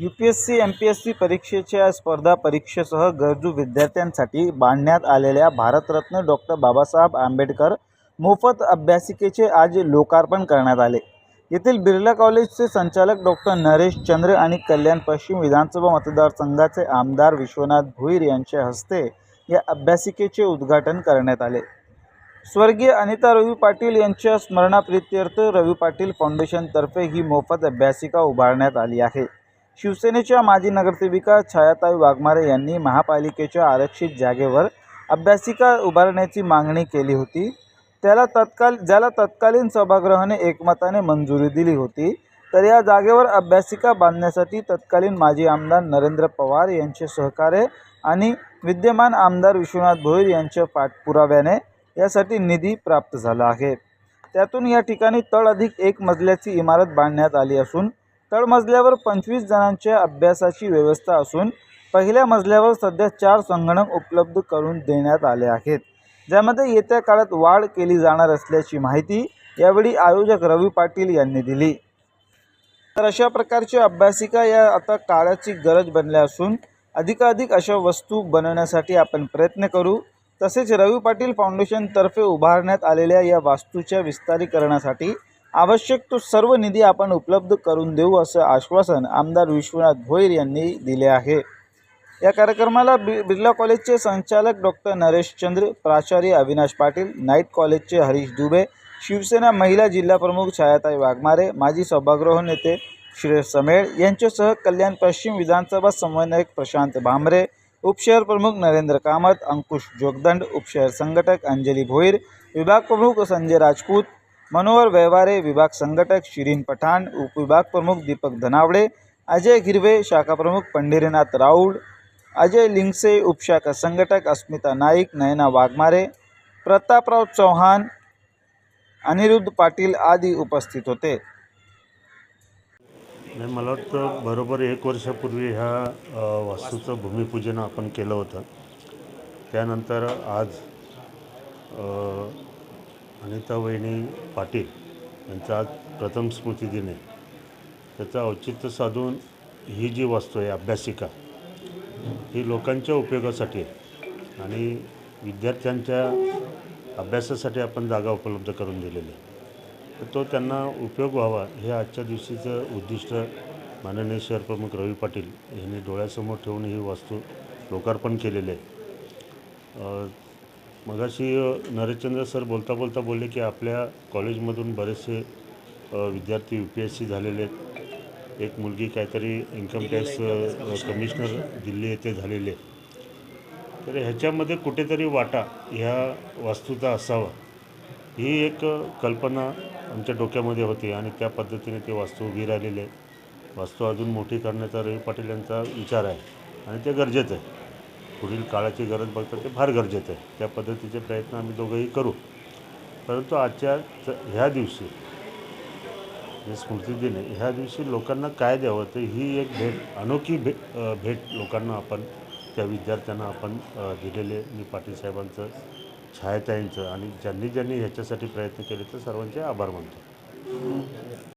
U P S C M P S C परीक्षेच्या स्पर्धा परीक्षेसह गरजू विद्यार्थ्यांसाठी बांधण्यात आलेल्या भारतरत्न डॉक्टर बाबासाहेब आंबेडकर मोफत अभ्यासिकेचे आज लोकार्पण करण्यात आले. येथील बिर्ला कॉलेजचे संचालक डॉक्टर नरेश चंद्र आणि कल्याण पश्चिम विधानसभा मतदारसंघाचे आमदार विश्वनाथ भोईर यांच्या हस्ते या अभ्यासिकेचे उद्घाटन करण्यात आले. स्वर्गीय अनिता रवी पाटील यांच्या स्मरणाप्रित्यर्थ रवी पाटील फाउंडेशनतर्फे ही मोफत अभ्यासिका उभारण्यात आली आहे. शिवसेनेच्या माजी नगरसेविका छायाताई वाघमारे यांनी महापालिकेच्या आरक्षित जागेवर अभ्यासिका उभारण्याची मागणी केली होती. त्याला तत्काल ज्याला तत्कालीन सभागृहाने एकमताने मंजुरी दिली होती तर या जागेवर अभ्यासिका बांधण्यासाठी तत्कालीन माजी आमदार नरेंद्र पवार यांचे सहकार्य आणि विद्यमान आमदार विश्वनाथ भोईर यांच्या पाठपुराव्याने यासाठी निधी प्राप्त झाला आहे. त्यातून या ठिकाणी तळ अधिक एक मजल्याची इमारत बांधण्यात आली असून तळमजल्यावर पंचवीस जणांच्या अभ्यासाची व्यवस्था असून पहिल्या मजल्यावर सध्या चार संगणक उपलब्ध करून देण्यात आले आहेत. ज्यामध्ये येत्या काळात वाढ केली जाणार असल्याची माहिती यावेळी आयोजक रवी पाटील यांनी दिली. तर अशा प्रकारच्या अभ्यासिका या आता काळाची गरज बनल्या असून अधिकाधिक अशा वस्तू बनवण्यासाठी आपण प्रयत्न करू. तसेच रवी पाटील फाउंडेशनतर्फे उभारण्यात आलेल्या या वास्तूच्या विस्तारीकरणासाठी आवश्यक तो सर्व निधी आपण उपलब्ध करून देऊ असं आश्वासन आमदार विश्वनाथ भोईर यांनी दिले आहे. या कार्यक्रमाला बि बिर्ला कॉलेजचे संचालक डॉक्टर नरेश चंद्र प्राचार्य अविनाश पाटील नाईट कॉलेजचे हरीश दुबे शिवसेना महिला जिल्हाप्रमुख छायाताई वाघमारे माजी सभागृह नेते श्रेय समेळ यांच्यासह कल्याण पश्चिम विधानसभा समन्वयक प्रशांत भांबरे उपशहर प्रमुख नरेंद्र कामत अंकुश जोगदंड उपशहर संघटक अंजली भोईर विभाग प्रमुख संजय राजपूत मनोहर व्यवहारे विभाग संघटक शिरीन पठाण उपविभाग प्रमुख दीपक धनावडे अजय गिरवे शाखा प्रमुख पंढरीनाथ राऊळ अजय लिंगसे उपशाखा संघटक अस्मिता नाईक नयना वाघमारे प्रतापराव चव्हाण अनिरुद्ध पाटील आदी उपस्थित होते नाही मला वाटतं बरोबर एक वर्षापूर्वी ह्या वास्तूचं भूमिपूजन आपण केलं होतं त्यानंतर आज अ, अनिता वहिनी पाटील यांचा आज प्रथम स्मृतिदिन आहे. त्याचं औचित्य साधून ही जी वस्तू आहे अभ्यासिका ही लोकांच्या उपयोगासाठी आहे आणि विद्यार्थ्यांच्या अभ्यासासाठी आपण जागा उपलब्ध करून दिलेली आहे. तर तो त्यांना उपयोग व्हावा हे आजच्या दिवशीचं उद्दिष्ट माननीय शहरप्रमुख रवी पाटील यांनी डोळ्यासमोर ठेवून ही वस्तू लोकार्पण केलेली आहे. मगाशी नरेशचंद्र सर बोलता बोलता बोलले की आपल्या कॉलेजमधून बरेचसे विद्यार्थी यू पी एस सी झालेले आहेत. एक मुलगी काहीतरी इन्कम टॅक्स कमिशनर दिल्ली येथे झालेली आहे. तर ह्याच्यामध्ये कुठेतरी वाटा ह्या वास्तूचा असावा. ही एक कल्पना आमच्या डोक्यामध्ये होती आणि त्या पद्धतीने ते वास्तू उभी राहिलेली आहे. वास्तू अजून मोठी करण्याचा रवी पाटील यांचा विचार आहे आणि ते गरजेचं आहे. पुढील काळाची गरज बघता ते फार गरजेचं आहे. त्या पद्धतीचे प्रयत्न आम्ही दोघंही करू. परंतु आजच्या ह्या दिवशी जे स्मृतिदिन आहे ह्या दिवशी लोकांना काय द्यावं तर ही एक भेट अनोखी भे भेट लोकांना आपण त्या विद्यार्थ्यांना आपण दिलेले मी पाटील साहेबांचं छायाताईंचं आणि ज्यांनी ज्यांनी ह्याच्यासाठी प्रयत्न केले तर सर्वांचे आभार मानतो.